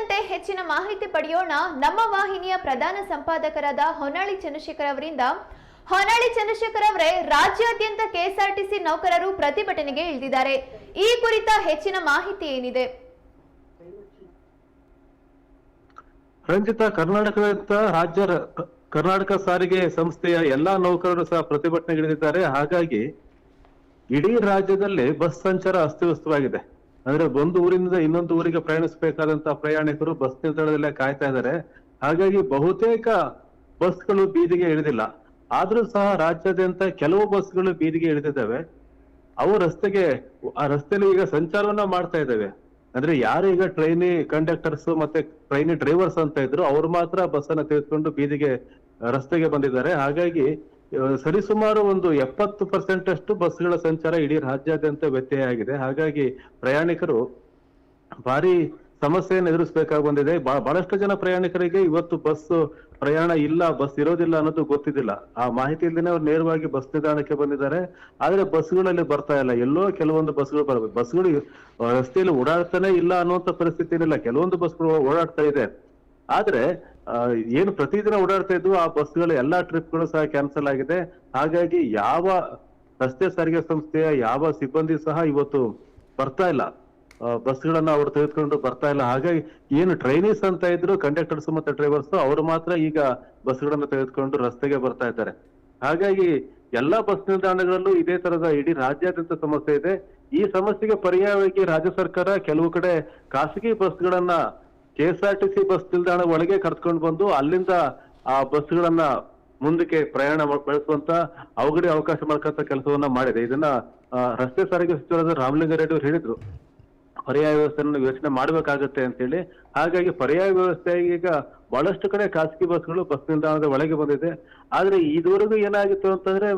ಕುರಿತಂತೆ ಹೆಚ್ಚಿನ ಮಾಹಿತಿ ಪಡೆಯೋಣ. ನಮ್ಮ ವಾಹಿನಿಯ ಪ್ರಧಾನ ಸಂಪಾದಕರಾದ ಹೊನ್ನಾಳಿ ಚಂದ್ರಶೇಖರ್ ಅವರಿಂದ. ಹೊನ್ನಾಳಿ ಚಂದ್ರಶೇಖರ್ ಅವರೇ, ರಾಜ್ಯಾದ್ಯಂತ ಕೆಎಸ್ಆರ್ಟಿಸಿ ನೌಕರರು ಪ್ರತಿಭಟನೆಗೆ ಇಳಿದಿದ್ದಾರೆ. ಈ ಕುರಿತ ಹೆಚ್ಚಿನ ಮಾಹಿತಿ ಏನಿದೆ? ರಂಜಿತ ಕರ್ನಾಟಕದಂತ ರಾಜ್ಯ ಕರ್ನಾಟಕ ಸಾರಿಗೆ ಸಂಸ್ಥೆಯ ಎಲ್ಲಾ ನೌಕರರು ಸಹ ಪ್ರತಿಭಟನೆಗಿಳಿದಿದ್ದಾರೆ ಹಾಗಾಗಿ ಇಡೀ ರಾಜ್ಯದಲ್ಲಿ ಬಸ್ ಸಂಚಾರ ಅಸ್ತವ್ಯಸ್ತವಾಗಿದೆ. ಅಂದ್ರೆ ಒಂದು ಊರಿನಿಂದ ಇನ್ನೊಂದು ಊರಿಗೆ ಪ್ರಯಾಣಿಸಬೇಕಾದಂತ ಪ್ರಯಾಣಿಕರು ಬಸ್ ನಿಲ್ದಾಣದಲ್ಲೇ ಕಾಯ್ತಾ ಇದ್ದಾರೆ. ಹಾಗಾಗಿ ಬಹುತೇಕ ಬಸ್ಗಳು ಬೀದಿಗೆ ಇಳಿದಿಲ್ಲ. ಆದ್ರೂ ಸಹ ರಾಜ್ಯಾದ್ಯಂತ ಕೆಲವು ಬಸ್ಗಳು ಬೀದಿಗೆ ಇಳಿದಿದ್ದಾವೆ. ಅವು ರಸ್ತೆಗೆ, ಆ ರಸ್ತೆಯಲ್ಲಿ ಈಗ ಸಂಚಾರವನ್ನ ಮಾಡ್ತಾ ಇದ್ದಾವೆ. ಅಂದ್ರೆ ಯಾರು ಈಗ ಟ್ರೈನಿ ಕಂಡಕ್ಟರ್ಸ್ ಮತ್ತೆ ಟ್ರೈನಿ ಡ್ರೈವರ್ಸ್ ಅಂತ ಇದ್ರು, ಅವ್ರು ಮಾತ್ರ ಬಸ್ ಅನ್ನ ತೆಗೆದುಕೊಂಡು ಬೀದಿಗೆ, ರಸ್ತೆಗೆ ಬಂದಿದ್ದಾರೆ. ಹಾಗಾಗಿ ಸರಿಸುಮಾರು ಒಂದು ಎಪ್ಪತ್ತು ಪರ್ಸೆಂಟ್ ಅಷ್ಟು ಬಸ್ಗಳ ಸಂಚಾರ ಇಡೀ ರಾಜ್ಯಾದ್ಯಂತ ವ್ಯತ್ಯಯ ಆಗಿದೆ. ಹಾಗಾಗಿ ಪ್ರಯಾಣಿಕರು ಭಾರಿ ಸಮಸ್ಯೆಯನ್ನು ಎದುರಿಸಬೇಕಾಗಿ ಬಂದಿದೆ. ಬಹಳ- ಬಹಳಷ್ಟು ಜನ ಪ್ರಯಾಣಿಕರಿಗೆ ಇವತ್ತು ಬಸ್ ಪ್ರಯಾಣ ಇಲ್ಲ, ಬಸ್ ಇರೋದಿಲ್ಲ ಅನ್ನೋದು ಗೊತ್ತಿದ್ದಿಲ್ಲ. ಆ ಮಾಹಿತಿ ಅವ್ರು ನೇರವಾಗಿ ಬಸ್ ನಿಲ್ದಾಣಕ್ಕೆ ಬಂದಿದ್ದಾರೆ. ಆದ್ರೆ ಬಸ್ಗಳಲ್ಲಿ ಬರ್ತಾ ಇಲ್ಲ. ಎಲ್ಲೋ ಕೆಲವೊಂದು ಬಸ್ಗಳು ಬರಬೇಕು. ಬಸ್ಗಳು ರಸ್ತೆಯಲ್ಲಿ ಓಡಾಡ್ತಾನೆ ಇಲ್ಲ ಅನ್ನುವಂತ ಪರಿಸ್ಥಿತಿ ಏನಿಲ್ಲ. ಕೆಲವೊಂದು ಬಸ್ಗಳು ಓಡಾಡ್ತಾ ಇದೆ. ಆದ್ರೆ ಏನು ಪ್ರತಿದಿನ ಓಡಾಡ್ತಾ ಇದ್ವು ಆ ಬಸ್ಗಳ ಎಲ್ಲಾ ಟ್ರಿಪ್ಗಳು ಸಹ ಕ್ಯಾನ್ಸಲ್ ಆಗಿದೆ. ಹಾಗಾಗಿ ಯಾವ ರಸ್ತೆ ಸಾರಿಗೆ ಸಂಸ್ಥೆಯ ಯಾವ ಸಿಬ್ಬಂದಿ ಸಹ ಇವತ್ತು ಬರ್ತಾ ಇಲ್ಲ. ಬಸ್ಗಳನ್ನ ಅವ್ರು ತೆಗೆದುಕೊಂಡು ಬರ್ತಾ ಇಲ್ಲ. ಹಾಗಾಗಿ ಏನು ಟ್ರೈನೀಸ್ ಅಂತ ಇದ್ರು ಕಂಡಕ್ಟರ್ಸ್ ಮತ್ತೆ ಡ್ರೈವರ್ಸ್ ಅವರು ಮಾತ್ರ ಈಗ ಬಸ್ಗಳನ್ನ ತೆಗೆದುಕೊಂಡು ರಸ್ತೆಗೆ ಬರ್ತಾ ಇದ್ದಾರೆ. ಹಾಗಾಗಿ ಎಲ್ಲಾ ಬಸ್ ನಿಲ್ದಾಣಗಳಲ್ಲೂ ಇದೇ ತರದ ಇಡೀ ರಾಜ್ಯಾದ್ಯಂತ ಸಮಸ್ಯೆ ಇದೆ. ಈ ಸಮಸ್ಯೆಗೆ ಪರ್ಯಾಯವಾಗಿ ರಾಜ್ಯ ಸರ್ಕಾರ ಕೆಲವು ಕಡೆ ಖಾಸಗಿ ಬಸ್ಗಳನ್ನ ಕೆಎಸ್ಆರ್ಟಿಸಿ ಬಸ್ ನಿಲ್ದಾಣ ಒಳಗೆ ಕರ್ಕೊಂಡು ಬಂದು ಅಲ್ಲಿಂದ ಆ ಬಸ್ಗಳನ್ನ ಮುಂದಕ್ಕೆ ಪ್ರಯಾಣ ಬೆಳೆಸುವಂತ ಅವುಗಳಿಗೆ ಅವಕಾಶ ಮಾಡ್ಕೊಂತ ಕೆಲಸವನ್ನ ಮಾಡಿದೆ. ಇದನ್ನ ರಸ್ತೆ ಸಾರಿಗೆ ಸಚಿವರಾದ ರಾಮಲಿಂಗಾರೆಡ್ಡಿ ಅವರು ಹೇಳಿದ್ರು. ಪರ್ಯಾಯ ವ್ಯವಸ್ಥೆಯನ್ನು ಯೋಚನೆ ಮಾಡ್ಬೇಕಾಗತ್ತೆ ಅಂತೇಳಿ. ಹಾಗಾಗಿ ಪರ್ಯಾಯ ವ್ಯವಸ್ಥೆ ಈಗ ಬಹಳಷ್ಟು ಕಡೆ ಖಾಸಗಿ ಬಸ್ಗಳು ಬಸ್ ನಿಲ್ದಾಣದ ಒಳಗೆ ಬಂದಿದೆ. ಆದ್ರೆ ಇದುವರೆಗೂ ಏನಾಗಿತ್ತು ಅಂತಂದ್ರೆ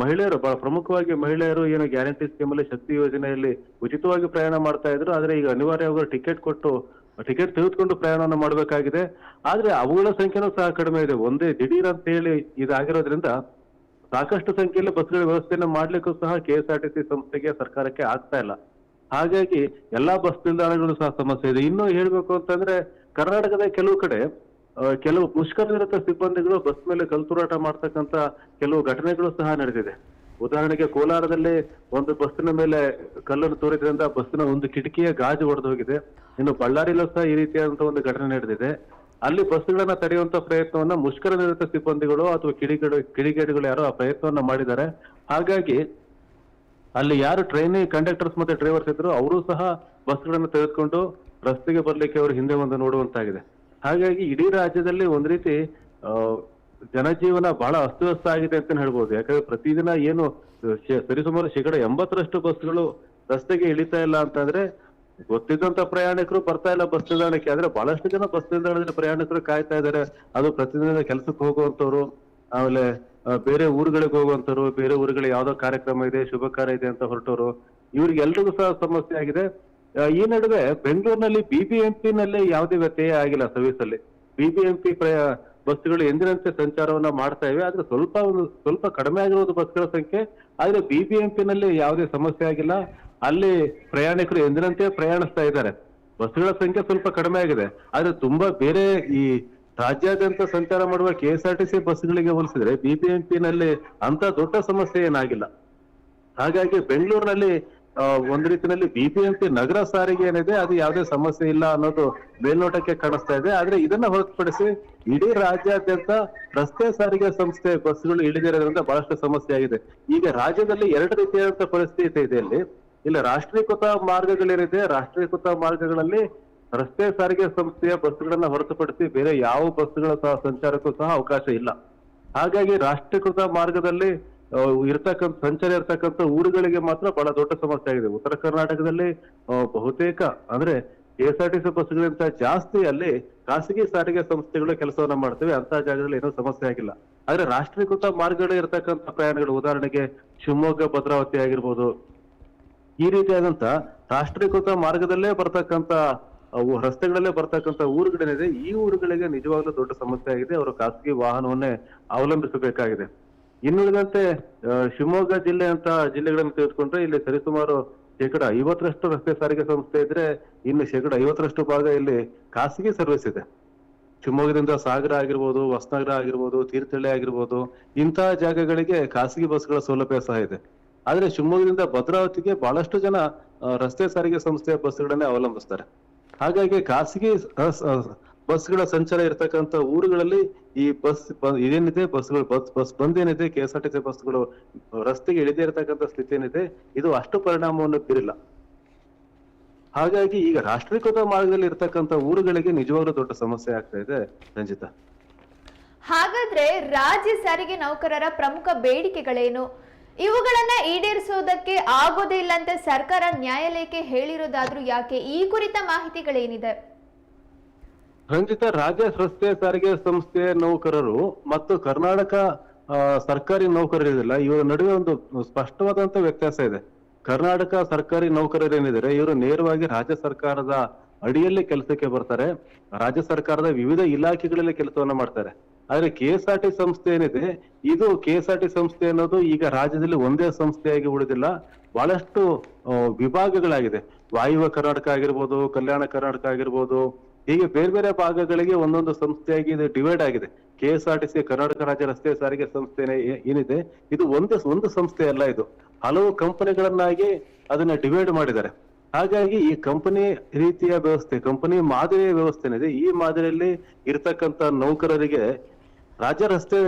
ಮಹಿಳೆಯರು ಬಹಳ ಪ್ರಮುಖವಾಗಿ ಮಹಿಳೆಯರು ಏನು ಗ್ಯಾರಂಟಿ ಸ್ಕೀಮ್ ಅಲ್ಲಿ ಶಕ್ತಿ ಯೋಜನೆಯಲ್ಲಿ ಉಚಿತವಾಗಿ ಪ್ರಯಾಣ ಮಾಡ್ತಾ ಇದ್ರು. ಆದ್ರೆ ಈಗ ಅನಿವಾರ್ಯವಾಗಿ ಟಿಕೆಟ್ ಕೊಟ್ಟು ಟಿಕೆಟ್ ತೆಗೆದುಕೊಂಡು ಪ್ರಯಾಣವನ್ನು ಮಾಡಬೇಕಾಗಿದೆ. ಆದ್ರೆ ಅವುಗಳ ಸಂಖ್ಯೆನೂ ಸಹ ಕಡಿಮೆ ಇದೆ. ಒಂದೇ ದಿಢೀರ್ ಅಂತ ಹೇಳಿ ಇದಾಗಿರೋದ್ರಿಂದ ಸಾಕಷ್ಟು ಸಂಖ್ಯೆಯಲ್ಲಿ ಬಸ್ಗಳ ವ್ಯವಸ್ಥೆಯನ್ನು ಮಾಡ್ಲಿಕ್ಕೂ ಸಹ ಕೆಎಸ್ಆರ್ಟಿಸಿ ಸಂಸ್ಥೆಗೆ ಸರ್ಕಾರಕ್ಕೆ ಆಗ್ತಾ ಇಲ್ಲ. ಹಾಗಾಗಿ ಎಲ್ಲಾ ಬಸ್ ನಿಲ್ದಾಣಗಳು ಸಹ ಸಮಸ್ಯೆ ಇದೆ. ಇನ್ನು ಹೇಳ್ಬೇಕು ಅಂತಂದ್ರೆ ಕರ್ನಾಟಕದ ಕೆಲವು ಕಡೆ ಕೆಲವು ಕೆಲವು ಮುಷ್ಕರನಿರತ ಸಿಬ್ಬಂದಿಗಳು ಬಸ್ ಮೇಲೆ ಕಲ್ತುರಾಟ ಮಾಡ್ತಕ್ಕಂತ ಕೆಲವು ಘಟನೆಗಳು ಸಹ ನಡೆದಿದೆ. ಉದಾಹರಣೆಗೆ ಕೋಲಾರದಲ್ಲಿ ಒಂದು ಬಸ್ಸಿನ ಮೇಲೆ ಕಲ್ಲನ್ನು ತೋರಿದ್ರಿಂದ ಬಸ್ಸಿನ ಒಂದು ಕಿಟಕಿಯ ಗಾಜು ಒಡೆದು ಹೋಗಿದೆ. ಇನ್ನು ಬಳ್ಳಾರಿಯಲ್ಲೂ ಸಹ ಈ ರೀತಿಯಾದಂತಹ ಒಂದು ಘಟನೆ ನಡೆದಿದೆ. ಅಲ್ಲಿ ಬಸ್ಗಳನ್ನ ತಡೆಯುವಂತ ಪ್ರಯತ್ನವನ್ನ ಮುಷ್ಕರ ನಿರತ ಸಿಬ್ಬಂದಿಗಳು ಅಥವಾ ಕಿಡಿಗೇಡು, ಕಿಡಿಗೇಡುಗಳು ಯಾರೋ ಆ ಪ್ರಯತ್ನವನ್ನ ಮಾಡಿದ್ದಾರೆ. ಹಾಗಾಗಿ ಅಲ್ಲಿ ಯಾರು ಟ್ರೈನ್ ಕಂಡಕ್ಟರ್ಸ್ ಮತ್ತೆ ಡ್ರೈವರ್ಸ್ ಇದ್ರು ಅವರು ಸಹ ಬಸ್ಗಳನ್ನು ತೆಗೆದುಕೊಂಡು ರಸ್ತೆಗೆ ಬರ್ಲಿಕ್ಕೆ ಅವರು ಹಿಂದೆ ಒಂದು ನೋಡುವಂತಾಗಿದೆ. ಹಾಗಾಗಿ ಇಡೀ ರಾಜ್ಯದಲ್ಲಿ ಒಂದ್ ರೀತಿ ಜನಜೀವನ ಬಹಳ ಅಸ್ತವ್ಯಸ್ತ ಆಗಿದೆ ಅಂತ ಹೇಳ್ಬೋದು. ಯಾಕಂದ್ರೆ ಪ್ರತಿದಿನ ಏನು ಸರಿಸುಮಾರು ಶೇಕಡ ಎಂಬತ್ತರಷ್ಟು ಬಸ್ಗಳು ರಸ್ತೆಗೆ ಇಳಿತಾ ಇಲ್ಲ ಅಂತಂದ್ರೆ ಗೊತ್ತಿದ್ದಂತ ಪ್ರಯಾಣಿಕರು ಬರ್ತಾ ಇಲ್ಲ ಬಸ್ ನಿಲ್ದಾಣಕ್ಕೆ. ಆದ್ರೆ ಬಹಳಷ್ಟು ಜನ ಬಸ್ ನಿಲ್ದಾಣದಲ್ಲಿ ಪ್ರಯಾಣಿಕರು ಕಾಯ್ತಾ ಇದ್ದಾರೆ. ಅದು ಪ್ರತಿದಿನ ಕೆಲಸಕ್ಕೆ ಹೋಗುವಂತವ್ರು ಆಮೇಲೆ ಬೇರೆ ಊರುಗಳಿಗೆ ಹೋಗುವಂತವ್ರು ಬೇರೆ ಊರುಗಳಿಗೆ ಯಾವ್ದೋ ಕಾರ್ಯಕ್ರಮ ಇದೆ, ಶುಭ ಕಾರ್ಯ ಇದೆ ಅಂತ ಹೊರಟವರು ಇವ್ರಿಗೆಲ್ರಿಗೂ ಸಹ ಸಮಸ್ಯೆ ಆಗಿದೆ. ಈ ನಡುವೆ ಬೆಂಗಳೂರಿನಲ್ಲಿ ಬಿಬಿಎಂಪಿ ನಲ್ಲಿ ಯಾವುದೇ ವ್ಯತ್ಯಯ ಆಗಿಲ್ಲ ಸರ್ವಿಸ್ ಅಲ್ಲಿ ಬಿಬಿಎಂಪಿ ಬಸ್ಗಳು ಎಂದಿನಂತೆ ಸಂಚಾರವನ್ನ ಮಾಡ್ತಾ ಇವೆ, ಆದ್ರೆ ಸ್ವಲ್ಪ ಒಂದು, ಸ್ವಲ್ಪ ಕಡಿಮೆ ಆಗಿರೋದು ಬಸ್ಗಳ ಸಂಖ್ಯೆ, ಆದ್ರೆ ಬಿಬಿಎಂಪಿ ನಲ್ಲಿ ಯಾವುದೇ ಸಮಸ್ಯೆ ಆಗಿಲ್ಲ. ಅಲ್ಲಿ ಪ್ರಯಾಣಿಕರು ಎಂದಿನಂತೆ ಪ್ರಯಾಣಿಸ್ತಾ ಇದ್ದಾರೆ. ಬಸ್ಗಳ ಸಂಖ್ಯೆ ಸ್ವಲ್ಪ ಕಡಿಮೆ ಆಗಿದೆ. ಆದ್ರೆ ತುಂಬಾ ಬೇರೆ ಈ ರಾಜ್ಯಾದ್ಯಂತ ಸಂಚಾರ ಮಾಡುವ K S R T C ಬಸ್ಗಳಿಗೆ ಹೋಲಿಸಿದ್ರೆ ಬಿಬಿಎಂಪಿ ನಲ್ಲಿ ಅಂತ ದೊಡ್ಡ ಸಮಸ್ಯೆ ಏನಾಗಿಲ್ಲ. ಹಾಗಾಗಿ ಬೆಂಗಳೂರಿನಲ್ಲಿ ಒಂದ್ ರೀತಿಯಲ್ಲಿ ಬಿಬಿಎಂಪಿ ನಗರ ಸಾರಿಗೆ ಏನಿದೆ, ಅದು ಯಾವುದೇ ಸಮಸ್ಯೆ ಇಲ್ಲ ಅನ್ನೋದು ಮೇಲ್ನೋಟಕ್ಕೆ ಕಾಣಿಸ್ತಾ ಇದೆ. ಆದ್ರೆ ಇದನ್ನ ಹೊರತುಪಡಿಸಿ ಇಡೀ ರಾಜ್ಯಾದ್ಯಂತ ರಸ್ತೆ ಸಾರಿಗೆ ಸಂಸ್ಥೆ ಬಸ್ಗಳು ಇಳಿದಿರೋದ್ರಿಂದ ಬಹಳಷ್ಟು ಸಮಸ್ಯೆ ಆಗಿದೆ. ಈಗ ರಾಜ್ಯದಲ್ಲಿ ಎರಡು ರೀತಿಯಾದಂತಹ ಪರಿಸ್ಥಿತಿ ಇದೆ ಇಲ್ಲಿ. ಇಲ್ಲ ರಾಷ್ಟ್ರೀಕೃತ ಮಾರ್ಗಗಳೇನಿದೆ ರಾಷ್ಟ್ರೀಕೃತ ಮಾರ್ಗಗಳಲ್ಲಿ ರಸ್ತೆ ಸಾರಿಗೆ ಸಂಸ್ಥೆಯ ಬಸ್ಗಳನ್ನ ಹೊರತುಪಡಿಸಿ ಬೇರೆ ಯಾವ ಬಸ್ಗಳ ಸಹ ಸಂಚಾರಕ್ಕೂ ಸಹ ಅವಕಾಶ ಇಲ್ಲ. ಹಾಗಾಗಿ ರಾಷ್ಟ್ರೀಕೃತ ಮಾರ್ಗದಲ್ಲಿ ಇರ್ತಕ್ಕಂಥ, ಸಂಚಾರ ಇರ್ತಕ್ಕಂಥ ಊರುಗಳಿಗೆ ಮಾತ್ರ ಬಹಳ ದೊಡ್ಡ ಸಮಸ್ಯೆ ಆಗಿದೆ. ಉತ್ತರ ಕರ್ನಾಟಕದಲ್ಲಿ ಬಹುತೇಕ, ಅಂದ್ರೆ ಎಸ್ ಆರ್ ಟಿ ಸಿ ಬಸ್ಗಳಿಗಿಂತ ಜಾಸ್ತಿ ಅಲ್ಲಿ ಖಾಸಗಿ ಸಾರಿಗೆ ಸಂಸ್ಥೆಗಳು ಕೆಲಸವನ್ನ ಮಾಡ್ತವೆ. ಅಂತ ಜಾಗದಲ್ಲಿ ಏನೂ ಸಮಸ್ಯೆ ಆಗಿಲ್ಲ. ಆದ್ರೆ ರಾಷ್ಟ್ರೀಕೃತ ಮಾರ್ಗಗಳು ಇರ್ತಕ್ಕಂಥ ಪ್ರಯಾಣಗಳು. ಉದಾಹರಣೆಗೆ ಶಿವಮೊಗ್ಗ ಭದ್ರಾವತಿ ಆಗಿರ್ಬೋದು. ಈ ರೀತಿಯಾದಂತ ರಾಷ್ಟ್ರೀಕೃತ ಮಾರ್ಗದಲ್ಲೇ ಬರ್ತಕ್ಕಂತ ರಸ್ತೆಗಳಲ್ಲೇ ಬರ್ತಕ್ಕಂತ ಊರುಗಳೇನಿದೆ, ಈ ಊರುಗಳಿಗೆ ನಿಜವಾಗ್ಲೂ ದೊಡ್ಡ ಸಮಸ್ಯೆ ಆಗಿದೆ. ಅವರು ಖಾಸಗಿ ವಾಹನವನ್ನೇ ಅವಲಂಬಿಸಬೇಕಾಗಿದೆ. ಇನ್ನುಳಿದಂತೆ ಶಿವಮೊಗ್ಗ ಜಿಲ್ಲೆ ಅಂತ ಜಿಲ್ಲೆಗಳನ್ನು ತೆಗೆದುಕೊಂಡ್ರೆ ಇಲ್ಲಿ ಸರಿಸುಮಾರು ಶೇಕಡ ಐವತ್ತರಷ್ಟು ರಸ್ತೆ ಸಾರಿಗೆ ಸಂಸ್ಥೆ ಇದ್ರೆ ಇನ್ನು ಶೇಕಡ ಐವತ್ತರಷ್ಟು ಭಾಗ ಇಲ್ಲಿ ಖಾಸಗಿ ಸರ್ವಿಸ್ ಇದೆ. ಶಿವಮೊಗ್ಗದಿಂದ ಸಾಗರ ಆಗಿರ್ಬೋದು, ಹೊಸನಗರ ಆಗಿರ್ಬೋದು, ತೀರ್ಥಹಳ್ಳಿ ಆಗಿರ್ಬೋದು ಇಂತಹ ಜಾಗಗಳಿಗೆ ಖಾಸಗಿ ಬಸ್ಗಳ ಸೌಲಭ್ಯ ಸಹ ಇದೆ. ಆದ್ರೆ ಶಿವಮೊಗ್ಗದಿಂದ ಭದ್ರಾವತಿಗೆ ಬಹಳಷ್ಟು ಜನ ರಸ್ತೆ ಸಾರಿಗೆ ಸಂಸ್ಥೆಯ ಬಸ್ಗಳನ್ನೇ ಅವಲಂಬಿಸ್ತಾರೆ. ಹಾಗಾಗಿ ಖಾಸಗಿ ಬಸ್ಗಳ ಸಂಚಾರ ಇರತಕ್ಕಂತ ಊರುಗಳಲ್ಲಿ ಈ ಬಸ್ ಇದೇನಿದೆ, ಬಸ್ಗಳು, ಬಸ್ ಬಸ್ ಬಂದ್ ಏನಿದೆ K S R T C ಬಸ್ಗಳು, ರಸ್ತೆಗೆ ಇಳಿದೇ ಇರತಕ್ಕಂತ ಸ್ಥಿತಿ ಏನಿದೆ, ಇದು ಅಷ್ಟು ಪರಿಣಾಮವನ್ನು ಬೀರಿಲ್ಲ. ಹಾಗಾಗಿ ಈಗ ರಾಷ್ಟ್ರೀಕೃತ ಮಾರ್ಗದಲ್ಲಿ ಇರ್ತಕ್ಕಂತ ಊರುಗಳಿಗೆ ನಿಜವಾಗ್ಲೂ ದೊಡ್ಡ ಸಮಸ್ಯೆ ಆಗ್ತಾ ಇದೆ, ರಂಜಿತಾ. ಹಾಗಾದ್ರೆ ರಾಜ್ಯ ಸಾರಿಗೆ ನೌಕರರ ಪ್ರಮುಖ ಬೇಡಿಕೆಗಳೇನು? ಇವುಗಳನ್ನ ಈಡೇರಿಸುವುದಕ್ಕೆ ಆಗೋದೇ ಇಲ್ಲ ಅಂತ ಸರ್ಕಾರ ನ್ಯಾಯಾಲಯಕ್ಕೆ ಹೇಳಿರೋದಾದ್ರೂ ಯಾಕೆ? ಈ ಕುರಿತ ಮಾಹಿತಿಗಳೇನಿದೆ? ರಂಜಿತಾ ರಾಜ್ಯ ರಸ್ತೆ ಸಾರಿಗೆ ಸಂಸ್ಥೆಯ ನೌಕರರು ಮತ್ತು ಕರ್ನಾಟಕ ಸರ್ಕಾರಿ ನೌಕರರಿದಿಲ್ಲ ಇವರ ನಡುವೆ ಒಂದು ಸ್ಪಷ್ಟವಾದಂತ ವ್ಯತ್ಯಾಸ ಇದೆ. ಕರ್ನಾಟಕ ಸರ್ಕಾರಿ ನೌಕರರೇನಿದ್ದಾರೆ ಇವರು ನೇರವಾಗಿ ರಾಜ್ಯ ಸರ್ಕಾರದ ಅಡಿಯಲ್ಲಿ ಕೆಲಸಕ್ಕೆ ಬರ್ತಾರೆ. ರಾಜ್ಯ ಸರ್ಕಾರದ ವಿವಿಧ ಇಲಾಖೆಗಳಲ್ಲಿ ಕೆಲಸವನ್ನ ಮಾಡ್ತಾರೆ. ಆದ್ರೆ ಕೆ ಎಸ್ ಆರ್ ಟಿ ಸಂಸ್ಥೆ ಏನಿದೆ, ಇದು ಕೆ ಎಸ್ ಆರ್ ಟಿ ಸಂಸ್ಥೆ ಅನ್ನೋದು ಈಗ ರಾಜ್ಯದಲ್ಲಿ ಒಂದೇ ಸಂಸ್ಥೆಯಾಗಿ ಉಳಿದಿಲ್ಲ. ಬಹಳಷ್ಟು ವಿಭಾಗಗಳಾಗಿದೆ. ವಾಯುವ್ಯ ಕರ್ನಾಟಕ ಆಗಿರ್ಬೋದು, ಕಲ್ಯಾಣ ಕರ್ನಾಟಕ ಆಗಿರ್ಬೋದು ಹೀಗೆ ಬೇರೆ ಬೇರೆ ಭಾಗಗಳಿಗೆ ಒಂದೊಂದು ಸಂಸ್ಥೆಯಾಗಿ ಇದು ಡಿವೈಡ್ ಆಗಿದೆ. K S R T C Karnataka ರಾಜ್ಯ ರಸ್ತೆ ಸಾರಿಗೆ ಸಂಸ್ಥೆ ಏನಿದೆ, ಇದು ಒಂದು ಒಂದು ಸಂಸ್ಥೆ ಅಲ್ಲ ಇದು. ಹಲವು ಕಂಪನಿಗಳನ್ನಾಗಿ ಅದನ್ನ ಡಿವೈಡ್ ಮಾಡಿದ್ದಾರೆ. ಹಾಗಾಗಿ ಈ ಕಂಪನಿ ರೀತಿಯ ವ್ಯವಸ್ಥೆ, ಕಂಪನಿ ಮಾದರಿಯ ವ್ಯವಸ್ಥೆ ಏನಿದೆ ಈ ಮಾದರಿಯಲ್ಲಿ ಇರ್ತಕ್ಕಂತ ನೌಕರರಿಗೆ ರಾಜ್ಯ ರಸ್ತೆ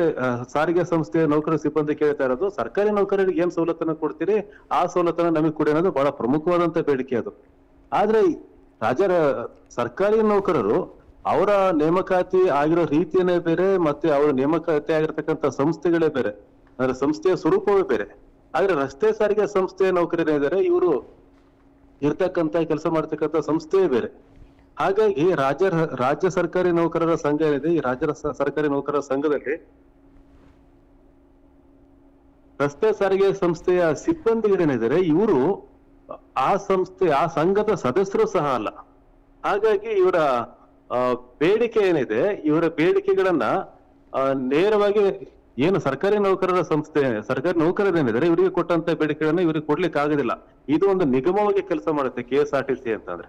ಸಾರಿಗೆ ಸಂಸ್ಥೆಯ ನೌಕರ ಸಿಬ್ಬಂದಿ ಕೇಳ್ತಾ ಇರೋದು, ಸರ್ಕಾರಿ ನೌಕರರಿಗೆ ಏನ್ ಸವಲತ್ತನ್ನು ಕೊಡ್ತೀರಿ, ಆ ಸವಲತ್ತನ್ನು ನಮಗೆ ಕೊಡಿ ಅನ್ನೋದು ಬಹಳ ಪ್ರಮುಖವಾದಂತ ಬೇಡಿಕೆ ಅದು. ಆದ್ರೆ ಈ ರಾಜ್ಯ ರ- ಸರ್ಕಾರಿ ನೌಕರರು ಅವರ ನೇಮಕಾತಿ ಆಗಿರೋ ರೀತಿಯೇ ಬೇರೆ, ಮತ್ತೆ ಅವರ ನೇಮಕಾತಿ ಆಗಿರ್ತಕ್ಕಂಥ ಸಂಸ್ಥೆಗಳೇ ಬೇರೆ. ಅಂದ್ರೆ ಸಂಸ್ಥೆಯ ಸ್ವರೂಪವೇ ಬೇರೆ. ಆದ್ರೆ ರಸ್ತೆ ಸಾರಿಗೆ ಸಂಸ್ಥೆಯ ನೌಕರರೇನಿದ್ದಾರೆ ಇವರು ಇರ್ತಕ್ಕಂತ ಕೆಲಸ ಮಾಡ್ತಕ್ಕಂಥ ಸಂಸ್ಥೆಯೇ ಬೇರೆ. ಹಾಗಾಗಿ ರಾಜ್ಯ ರಾಜ್ಯ ಸರ್ಕಾರಿ ನೌಕರರ ಸಂಘ ಏನಿದೆ, ಈ ರಾಜ್ಯ ಸರ್ಕಾರಿ ನೌಕರರ ಸಂಘದಲ್ಲಿ ರಸ್ತೆ ಸಾರಿಗೆ ಸಂಸ್ಥೆಯ ಸಿಬ್ಬಂದಿಗಳೇನಿದ್ದಾರೆ ಇವರು ಆ ಸಂಸ್ಥೆ, ಆ ಸಂಘದ ಸದಸ್ಯರು ಸಹ ಅಲ್ಲ. ಹಾಗಾಗಿ ಇವರ ಬೇಡಿಕೆ ಏನಿದೆ, ಇವರ ಬೇಡಿಕೆಗಳನ್ನ ನೇರವಾಗಿ ಏನು ಸರ್ಕಾರಿ ನೌಕರರ ಸಂಸ್ಥೆ, ಸರ್ಕಾರಿ ನೌಕರರ ಏನಿದ್ರೆ ಇವರಿಗೆ ಕೊಟ್ಟಂತ ಬೇಡಿಕೆಗಳನ್ನ ಇವರಿಗೆ ಕೊಡ್ಲಿಕ್ಕೆ ಆಗೋದಿಲ್ಲ. ಇದು ಒಂದು ನಿಗಮವಾಗಿ ಕೆಲಸ ಮಾಡುತ್ತೆ K S R T C ಅಂತಂದ್ರೆ.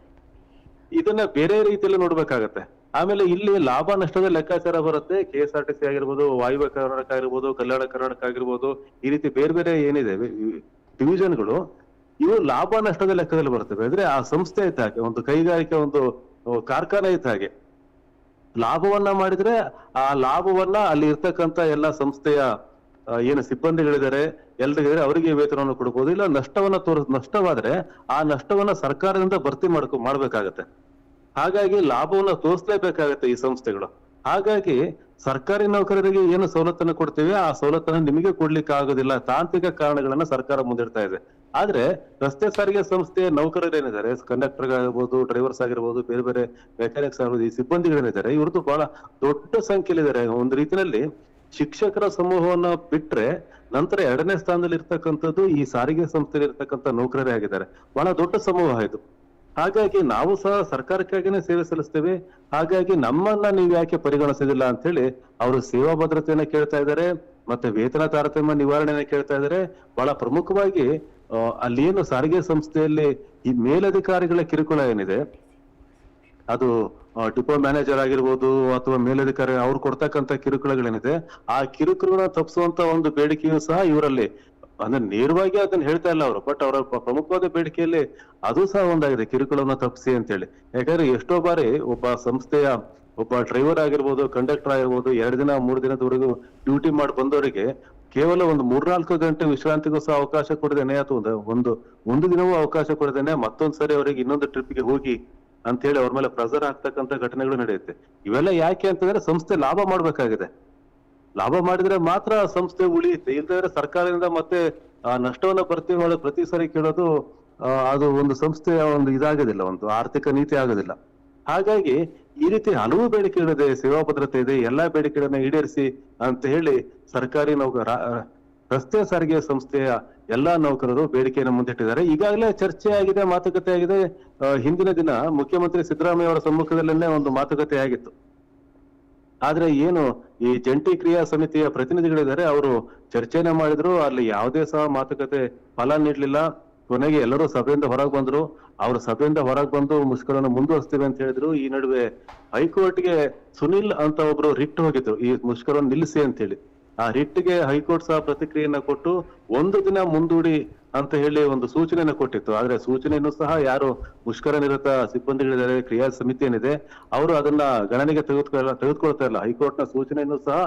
ಇದನ್ನ ಬೇರೆ ರೀತಿಯಲ್ಲಿ ನೋಡ್ಬೇಕಾಗತ್ತೆ. ಆಮೇಲೆ ಇಲ್ಲಿ ಲಾಭ ನಷ್ಟದ ಲೆಕ್ಕಾಚಾರ ಬರುತ್ತೆ. K S R T C ಆಗಿರ್ಬೋದು, ವಾಯುವ್ಯ ಕರ್ನಾಟಕ ಆಗಿರ್ಬೋದು, ಕಲ್ಯಾಣ ಕರ್ನಾಟಕ ಆಗಿರ್ಬೋದು, ಈ ರೀತಿ ಬೇರೆ ಬೇರೆ ಏನಿದೆ ಡಿವಿಷನ್ಗಳು ಇವು ಲಾಭ ನಷ್ಟದ ಲೆಕ್ಕದಲ್ಲಿ ಬರ್ತವೆ. ಅಂದ್ರೆ ಆ ಸಂಸ್ಥೆ ಇದ್ದ ಹಾಗೆ, ಒಂದು ಕೈಗಾರಿಕೆ, ಒಂದು ಕಾರ್ಖಾನೆ ಇದ್ದ ಹಾಗೆ. ಲಾಭವನ್ನ ಮಾಡಿದ್ರೆ ಆ ಲಾಭವನ್ನ ಅಲ್ಲಿ ಇರ್ತಕ್ಕಂತ ಎಲ್ಲ ಸಂಸ್ಥೆಯ ಏನು ಸಿಬ್ಬಂದಿಗಳಿದ್ದಾರೆ ಎಲ್ರಿಗಿದ್ರೆ ಅವರಿಗೆ ವೇತನವನ್ನು ಕೊಡ್ಬೋದು. ಇಲ್ಲ, ನಷ್ಟವನ್ನ ತೋರ್ ನಷ್ಟವಾದ್ರೆ ಆ ನಷ್ಟವನ್ನ ಸರ್ಕಾರದಿಂದ ಭರ್ತಿ ಮಾಡ್ಕೊ, ಮಾಡ್ಬೇಕಾಗತ್ತೆ. ಹಾಗಾಗಿ ಲಾಭವನ್ನ ತೋರಿಸ್ಲೇಬೇಕಾಗತ್ತೆ ಈ ಸಂಸ್ಥೆಗಳು. ಹಾಗಾಗಿ ಸರ್ಕಾರಿ ನೌಕರರಿಗೆ ಏನು ಸವಲತ್ತನ್ನು ಕೊಡ್ತೀವಿ, ಆ ಸವಲತ್ತನ್ನು ನಿಮಗೆ ಕೊಡ್ಲಿಕ್ಕೆ ಆಗೋದಿಲ್ಲ ತಾಂತ್ರಿಕ ಕಾರಣಗಳನ್ನ ಸರ್ಕಾರ ಮುಂದಿಡ್ತಾ ಇದೆ. ಆದ್ರೆ ರಸ್ತೆ ಸಾರಿಗೆ ನೌಕರರೇನಿದ್ದಾರೆ ಕಂಡಕ್ಟರ್ ಆಗಿರ್ಬೋದು ಡ್ರೈವರ್ಸ್ ಆಗಿರ್ಬೋದು, ಬೇರೆ ಬೇರೆ ಮೆಕ್ಯಾನಿಕ್ಸ್ ಆಗಿರ್ಬೋದು, ಈ ಸಿಬ್ಬಂದಿಗಳೇನಿದ್ದಾರೆ, ಇವ್ರದ್ದು ಬಹಳ ದೊಡ್ಡ ಸಂಖ್ಯೆಯಲ್ಲಿದ್ದಾರೆ. ಒಂದು ರೀತಿಯಲ್ಲಿ ಶಿಕ್ಷಕರ ಸಮೂಹವನ್ನ ಬಿಟ್ರೆ ನಂತರ ಎರಡನೇ ಸ್ಥಾನದಲ್ಲಿ ಇರ್ತಕ್ಕಂಥದ್ದು ಈ ಸಾರಿಗೆ ಸಂಸ್ಥೆಯಲ್ಲಿ ಇರ್ತಕ್ಕಂಥ ನೌಕರರೇ ಆಗಿದ್ದಾರೆ. ಬಹಳ ದೊಡ್ಡ ಸಮೂಹ ಇದು. ಹಾಗಾಗಿ ನಾವು ಸಹ ಸರ್ಕಾರಕ್ಕಾಗಿನೇ ಸೇವೆ ಸಲ್ಲಿಸ್ತೇವೆ. ಹಾಗಾಗಿ ನಮ್ಮನ್ನ ನೀವು ಯಾಕೆ ಪರಿಗಣಿಸೋದಿಲ್ಲ ಅಂತ ಹೇಳಿ ಅವರು ಸೇವಾ ಭದ್ರತೆಯನ್ನ ಕೇಳ್ತಾ ಇದ್ದಾರೆ, ಮತ್ತೆ ವೇತನ ತಾರತಮ್ಯ ನಿವಾರಣೆಯನ್ನ ಕೇಳ್ತಾ ಇದ್ದಾರೆ. ಬಹಳ ಪ್ರಮುಖವಾಗಿ ಆ, ಏನು ಸಾರಿಗೆ ಸಂಸ್ಥೆಯಲ್ಲಿ ಈ ಮೇಲಧಿಕಾರಿಗಳ ಕಿರುಕುಳ ಏನಿದೆ? ಅದು ಡಿಪೋ ಮ್ಯಾನೇಜರ್ ಆಗಿರ್ಬೋದು ಅಥವಾ ಮೇಲಧಿಕಾರಿ ಅವ್ರು ಕೊಡ್ತಕ್ಕಂತ ಕಿರುಕುಳಗಳೇನಿದೆ ಆ ಕಿರುಕುಳ ತಪ್ಪಿಸುವಂತ ಒಂದು ಬೇಡಿಕೆಯು ಸಹ ಇವರಲ್ಲಿ ಅಂದ್ರೆ ನೇರವಾಗಿ ಅದನ್ನ ಹೇಳ್ತಾ ಇಲ್ಲ ಅವರು ಬಟ್ ಅವರ ಪ್ರ- ಪ್ರಮುಖವಾದ ಬೇಡಿಕೆಯಲ್ಲಿ ಅದು ಸಹ ಒಂದಾಗಿದೆ ಕಿರುಕುಳವನ್ನ ತಪ್ಪಿಸಿ ಅಂತೇಳಿ. ಯಾಕಂದ್ರೆ ಎಷ್ಟೋ ಬಾರಿ ಒಬ್ಬ ಸಂಸ್ಥೆಯ ಒಬ್ಬ ಡ್ರೈವರ್ ಆಗಿರ್ಬೋದು ಕಂಡಕ್ಟರ್ ಆಗಿರ್ಬೋದು ಎರಡು ದಿನ ಮೂರು ದಿನದವರೆಗೂ ಡ್ಯೂಟಿ ಮಾಡಿ ಬಂದವರಿಗೆ ಕೇವಲ ಒಂದು ಮೂರ್ನಾಲ್ಕು ಗಂಟೆ ವಿಶ್ರಾಂತಿಗೂ ಸಹ ಅವಕಾಶ ಕೊಡದೇನೆ ಅಥವಾ ಒಂದು ಒಂದು ದಿನವೂ ಅವಕಾಶ ಕೊಡದೇನೆ ಮತ್ತೊಂದ್ ಸರಿ ಅವರಿಗೆ ಇನ್ನೊಂದು ಟ್ರಿಪ್ಗೆ ಹೋಗಿ ಅಂತ ಹೇಳಿ ಅವ್ರ ಮೇಲೆ ಪ್ರೆಸರ್ ಆಗ್ತಕ್ಕಂತ ಘಟನೆಗಳು ನಡೆಯುತ್ತೆ. ಇವೆಲ್ಲ ಯಾಕೆ ಅಂತಂದ್ರೆ ಸಂಸ್ಥೆ ಲಾಭ ಮಾಡ್ಬೇಕಾಗಿದೆ. ಲಾಭ ಮಾಡಿದ್ರೆ ಮಾತ್ರ ಸಂಸ್ಥೆ ಉಳಿಯುತ್ತೆ. ಇಲ್ದಿದ್ರೆ ಸರ್ಕಾರದಿಂದ ಮತ್ತೆ, ಆ, ನಷ್ಟವನ್ನ ಭರ್ತಿ ಮಾಡೋದು ಪ್ರತಿ ಸರಿ ಕೇಳೋದು ಅದು ಒಂದು ಸಂಸ್ಥೆಯ ಒಂದು ಇದಾಗೋದಿಲ್ಲ, ಒಂದು ಆರ್ಥಿಕ ನೀತಿ ಆಗೋದಿಲ್ಲ. ಹಾಗಾಗಿ ಈ ರೀತಿ ಹಲವು ಬೇಡಿಕೆಗಳಿದೆ ಸೇವಾ ಭದ್ರತೆ ಇದೆ, ಎಲ್ಲಾ ಬೇಡಿಕೆಗಳನ್ನ ಈಡೇರಿಸಿ ಅಂತ ಹೇಳಿ ಸರ್ಕಾರಿ ನೌಕರ ರಸ್ತೆ ಸಾರಿಗೆ ಸಂಸ್ಥೆಯ ಎಲ್ಲಾ ನೌಕರರು ಬೇಡಿಕೆಯನ್ನು ಮುಂದಿಟ್ಟಿದ್ದಾರೆ. ಈಗಾಗಲೇ ಚರ್ಚೆ ಆಗಿದೆ, ಮಾತುಕತೆ ಆಗಿದೆ. ಹಿಂದಿನ ದಿನ ಮುಖ್ಯಮಂತ್ರಿ ಸಿದ್ದರಾಮಯ್ಯ ಅವರ ಸಮ್ಮುಖದಲ್ಲೇ ಒಂದು ಮಾತುಕತೆ ಆಗಿತ್ತು. ಆದ್ರೆ ಏನು ಈ ಜಂಟಿ ಕ್ರಿಯಾ ಸಮಿತಿಯ ಪ್ರತಿನಿಧಿಗಳಿದ್ದಾರೆ, ಅವರು ಚರ್ಚೆನೆ ಮಾಡಿದ್ರು, ಅಲ್ಲಿ ಯಾವುದೇ ಸಹ ಮಾತುಕತೆ ಫಲ ನೀಡ್ಲಿಲ್ಲ. ಕೊನೆಗೆ ಎಲ್ಲರೂ ಸಭೆಯಿಂದ ಹೊರಗೆ ಬಂದ್ರು. ಅವ್ರ ಸಭೆಯಿಂದ ಹೊರಗೆ ಬಂದು ಮುಷ್ಕರವನ್ನು ಮುಂದುವರಿಸ್ತೇವೆ ಅಂತ ಹೇಳಿದ್ರು. ಈ ನಡುವೆ ಹೈಕೋರ್ಟ್ಗೆ ಸುನಿಲ್ ಅಂತ ಒಬ್ರು ರಿಟ್ ಹೋಗಿದ್ರು. ಈ ಮುಷ್ಕರವನ್ನು ನಿಲ್ಲಿಸಿ ಅಂತ ಹೇಳಿ. ಆ ರಿಟ್ಗೆ ಹೈಕೋರ್ಟ್ ಸಹ ಪ್ರತಿಕ್ರಿಯೆಯನ್ನ ಕೊಟ್ಟು ಒಂದು ದಿನ ಮುಂದೂಡಿ ಅಂತ ಹೇಳಿ ಒಂದು ಸೂಚನೆಯನ್ನ ಕೊಟ್ಟಿತ್ತು. ಆದ್ರೆ ಸೂಚನೆಯನ್ನು ಸಹ ಯಾರು ಮುಷ್ಕರ ನಿರತ ಸಿಬ್ಬಂದಿಗಳಿದ್ದಾರೆ, ಕ್ರಿಯಾ ಸಮಿತಿ ಏನಿದೆ, ಅವರು ಅದನ್ನ ಗಣನೆಗೆ ತೆಗೆದುಕೊಳ್ಳ, ತೆಗೆದುಕೊಳ್ತಾ ಇಲ್ಲ. ಹೈಕೋರ್ಟ್ನ ಸೂಚನೆಯನ್ನು ಸಹ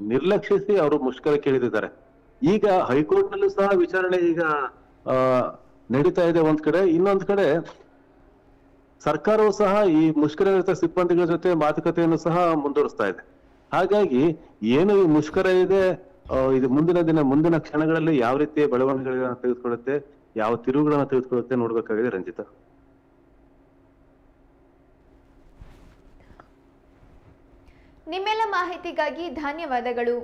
ನಿರ್ಲಕ್ಷಿಸಿ ಅವರು ಮುಷ್ಕರ ಕೇಳಿದಿದ್ದಾರೆ ಈಗ ಹೈಕೋರ್ಟ್ ನಲ್ಲೂ ಸಹ ವಿಚಾರಣೆ ಈಗ ನಡೀತಾ ಇದೆ ಒಂದ್ ಕಡೆ. ಇನ್ನೊಂದ್ ಕಡೆ ಸರ್ಕಾರವು ಸಹ ಈ ಮುಷ್ಕರ ನಿರತ ಸಿಬ್ಬಂದಿಗಳ ಜೊತೆ ಮಾತುಕತೆಯನ್ನು ಸಹ ಮುಂದುವರಿಸ್ತಾ ಇದೆ. ಹಾಗಾಗಿ ಏನು ಈ ಮುಷ್ಕರ ಇದೆ ಇದು ಮುಂದಿನ ದಿನ, ಮುಂದಿನ ಕ್ಷಣಗಳಲ್ಲಿ ಯಾವ ರೀತಿಯ ಬೆಳವಣಿಗೆಗಳನ್ನ ತೆಗೆದುಕೊಳ್ಳುತ್ತೆ, ಯಾವ ತಿರುವುಗಳನ್ನ ತೆಗೆದುಕೊಳ್ಳುತ್ತೆ ನೋಡ್ಬೇಕಾಗಿದೆ ರಂಜಿತ. ನಿಮ್ಮೆಲ್ಲ ಮಾಹಿತಿಗಾಗಿ ಧನ್ಯವಾದಗಳು.